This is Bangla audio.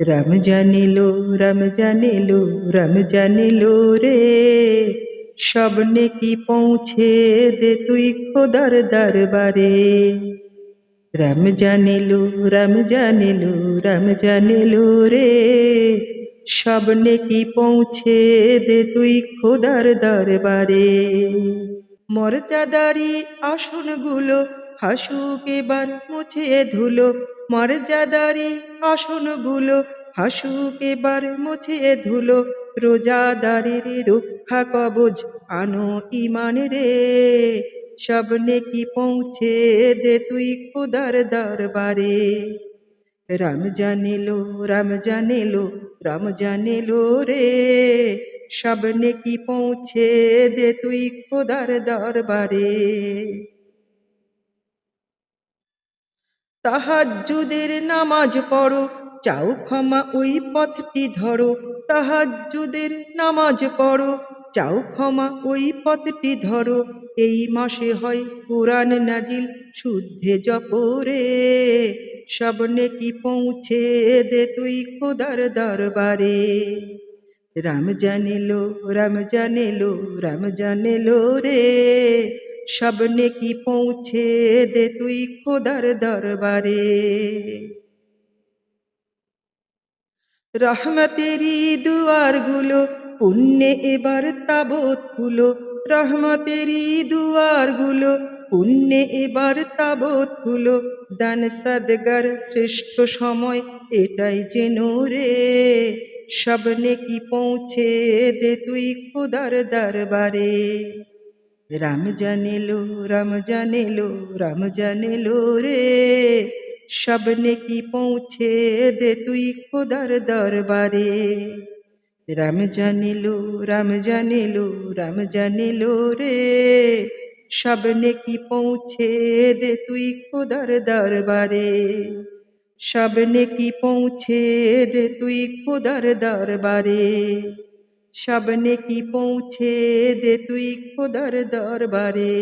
রমজান জানিলো রমজান এলো রমজান জানিলো রে সব নেকি পৌঁছে দে তুই খোদার দরবারে রমজান এলো রমজান এলো রমজান জানিলো রে সব নেকি পৌঁছে দে তুই খোদার দরবারে মর্যাদারি আসনগুলো হাসুক এবার মুছে ধুলো মর্যাদারি আসনগুলো। হাসুক এবার মুছে ধুলো, রোজাদারের রক্ষা কবজ আনো ইমান রে। সব নেকি পৌঁছে দে তুই খোদার দরবারে। রাম এলো রাম এলো, রমজান এলো রে। সব নেকি পৌঁছে দে তুই খোদার দরবারে। তাহাজ্জুদের নামাজ পড়ো, চাও ক্ষমা ওই পথটি ধরো, তাহাজ্জুদের নামাজ পড়ো, চাও ক্ষমা ওই পথটি ধরো, এই মাসে হয় কোরআন নাজিল, শুদ্ধে জপরে, সব নেকি পৌঁছে দে তুই খোদার দরবারে। রাম এলো রাম এলো রাম এলো রে সব নেকি পৌঁছে দে তুই খোদার দরবারে? রহমতেরি দুয়ারগুলো, পুণ্যে এবার তাবৎগুলো রহমতেরি দুয়ারগুলো, পুণ্যে এবার তাবৎগুলো দান সদগার শ্রেষ্ঠ সময় এটাই যেন রে। সব নেকি পৌঁছে দে তুই খোদার দরবারে? রমজান এলো রমজান এলো রমজান এলো রে সব নেকি পৌঁছে দে তুই খোদার দরবারে রমজান এলো রমজান এলো রমজান এলো রে সব নেকি পৌঁছে দে তুই খোদার দরবারে সব নেকি পৌঁছে দে তুই খোদার দরবারে সব নেকি পৌঁছে দে তুই খোদার দরবারে?